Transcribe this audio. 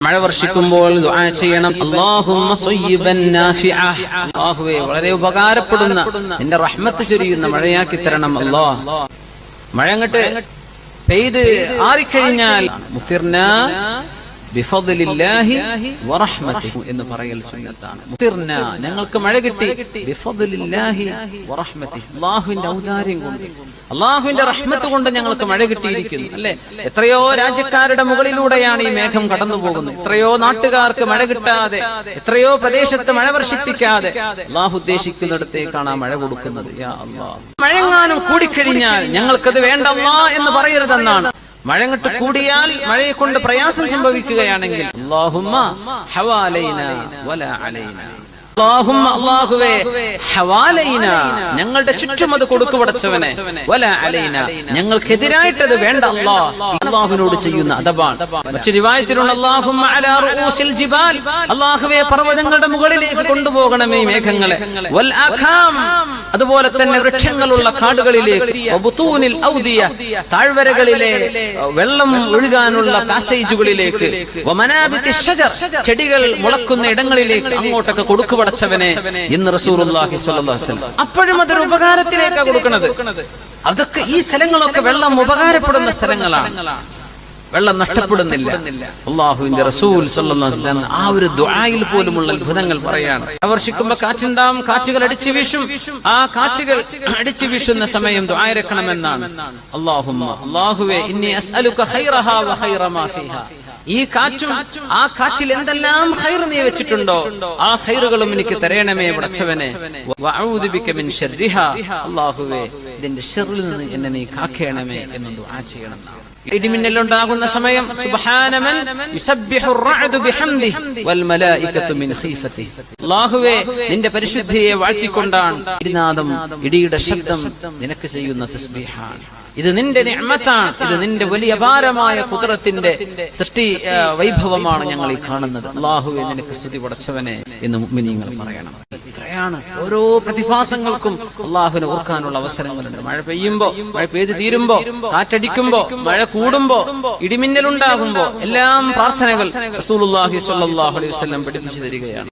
മഴ വർഷിക്കുമ്പോൾ ദുആ ചെയ്യണം. അല്ലാഹുമ്മ സ്വയ്യിബൻ നാഫിഅ. അല്ലാഹുവേ വളരെ ഉപകാരപ്പെടുന്ന നിന്റെ റഹ്മത്ത് ചൊരിയുന്ന മഴയാക്കി തരണം അല്ലോ. മഴ അങ്ങട്ട് പെയ്ത് ആറിക്കഴിഞ്ഞാൽ മുത്തിർന എന്ന് പറയൽ സുന്നത്താണ്. ഞങ്ങൾക്ക് മഴ കിട്ടി. അല്ലാഹുവിന്റെ ഔദാര്യം കൊണ്ട്. അള്ളാഹുവിന്റെ റഹ്മത്ത് കൊണ്ട് ഞങ്ങൾക്ക് മഴ കിട്ടിയിരിക്കുന്നു അല്ലെ? എത്രയോ രാജ്യക്കാരുടെ മുകളിലൂടെയാണ് ഈ മേഘം കടന്നു പോകുന്നത്. എത്രയോ നാട്ടുകാർക്ക് മഴ കിട്ടാതെ എത്രയോ പ്രദേശത്ത് മഴ വർഷിപ്പിക്കാതെ അള്ളാഹു ഉദ്ദേശിക്കുന്നിടത്തേക്കാണ് ആ മഴ കൊടുക്കുന്നത്. മഴങ്ങാനും കൂടിക്കഴിഞ്ഞാൽ ഞങ്ങൾക്കത് വേണ്ടല്ലാ എന്ന് പറയരുതെന്നാണ്. മഴങ്ങട്ട് കൂടിയാൽ മഴയെ കൊണ്ട് പ്രയാസം സംഭവിക്കുകയാണെങ്കിൽ അല്ലാഹുമ്മ ഹവാലൈന വല അലൈന. ഹവാലൈന. ഞങ്ങളുടെ ചുറ്റും അത് കൊടുക്കു പടച്ചവനെ വല അലൈന. ഞങ്ങൾക്കെതിരായിട്ടത് വേണ്ട അല്ലാ അല്ലാഹുവിനോട് ചെയ്യുന്ന മറ്റു റിവായത്തിലുള്ള അലാ റൂസിൽ ജിബാൽ. പർവതങ്ങളുടെ മുകളിലേക്ക് കൊണ്ടുപോകണമേ മേഘങ്ങളെ. വൽ അഖാം. അതുപോലെ തന്നെ വൃക്ഷങ്ങളുള്ള കാടുകളിലേക്ക് താഴ്വരകളിലെ വെള്ളം ഒഴുകാനുള്ള പാസേജുകളിലേക്ക് ചെടികൾ മുളക്കുന്ന ഇടങ്ങളിലേക്ക് അങ്ങോട്ടൊക്കെ കൊടുക്കു പടച്ചവനെ ഇന്ന് റസൂലുള്ളാഹി സ്വല്ലല്ലാഹു അലൈഹി വസല്ലം. അപ്പോഴും അതൊരു ഉപകാരത്തിലേക്കാണ് കൊടുക്കുന്നത്. അതൊക്കെ ഈ സ്ഥലങ്ങളൊക്കെ വെള്ളം ഉപകാരപ്പെടുന്ന സ്ഥലങ്ങളാണ്. വെള്ളം നഷ്ടപ്പെടുന്നില്ല. അള്ളാഹുവിന്റെ റസൂൽ സല്ലല്ലാഹു അലൈഹി വസല്ലം ആ ഒരു ദുആയിൽ പോലുമുള്ള അത്ഭുതങ്ങൾ പറയാണ്. വർഷിക്കുമ്പോ കാറ്റുണ്ടാവും കാറ്റുകൾ അടിച്ചു വീശും. ആ കാറ്റുകൾ അടിച്ചു വീശുന്ന സമയം ദ്വായരക്കണമെന്നാണ് അല്ലാഹുമ്മ അല്ലാഹുവേ ഇന്നി ഈ കാറ്റും ആ കാറ്റിൽ എന്തെല്ലാം ഹൈർ നീ വെച്ചിട്ടുണ്ടോ? ആ ഹൈറുകളും എനിക്ക് തരയണമേ പടച്ചവനെ അല്ലാഹുവേ ഇതിന്റെ ഷെറിൽ നിന്ന് എന്നെ നീ കാക്കേണമേ എന്നൊന്ന് ആ ചെയ്യണം ഇടിമിന്നലുണ്ടാകുന്ന സമയം സുബ്ഹാനമൻ യുസബ്ബിഹു റഅദു ബിഹംദി വൽ മലായികത്തു മിൻ ഖീഫതി അല്ലാഹുവേ നിന്റെ പരിശുദ്ധിയെ വാഴ്ത്തിക്കൊണ്ടാണ് ഇടിനാദം ഇടിയുടെ ശബ്ദം നിനക്ക് ചെയ്യുന്ന തസ്ബീഹാണ്. ഇത് നിന്റെ നിഅമത്താണ് ഇത് നിന്റെ വലിയ അപാരമായ കുതിരത്തിന്റെ സൃഷ്ടി വൈഭവമാണ് ഞങ്ങൾ ഈ കാണുന്നത്. അള്ളാഹുവെ നിനക്ക് സ്തുതി പടച്ചവനെ എന്ന് മുഅ്മിനീങ്ങൾ പറയണം. ഇത്രയാണ് ഓരോ പ്രതിഭാസങ്ങൾക്കും അള്ളാഹുവിനെ ഓർക്കാനുള്ള അവസരങ്ങളുണ്ട്. മഴ പെയ്യുമ്പോ മഴ പെയ്ത് തീരുമ്പോ കാറ്റടിക്കുമ്പോ മഴ കൂടുമ്പോ ഇടിമിന്നലുണ്ടാകുമ്പോ എല്ലാം പ്രാർത്ഥനകൾ റസൂലുള്ളാഹി സ്വല്ലല്ലാഹു അലൈഹി വസല്ലം പഠിപ്പിച്ചു തരികയാണ്.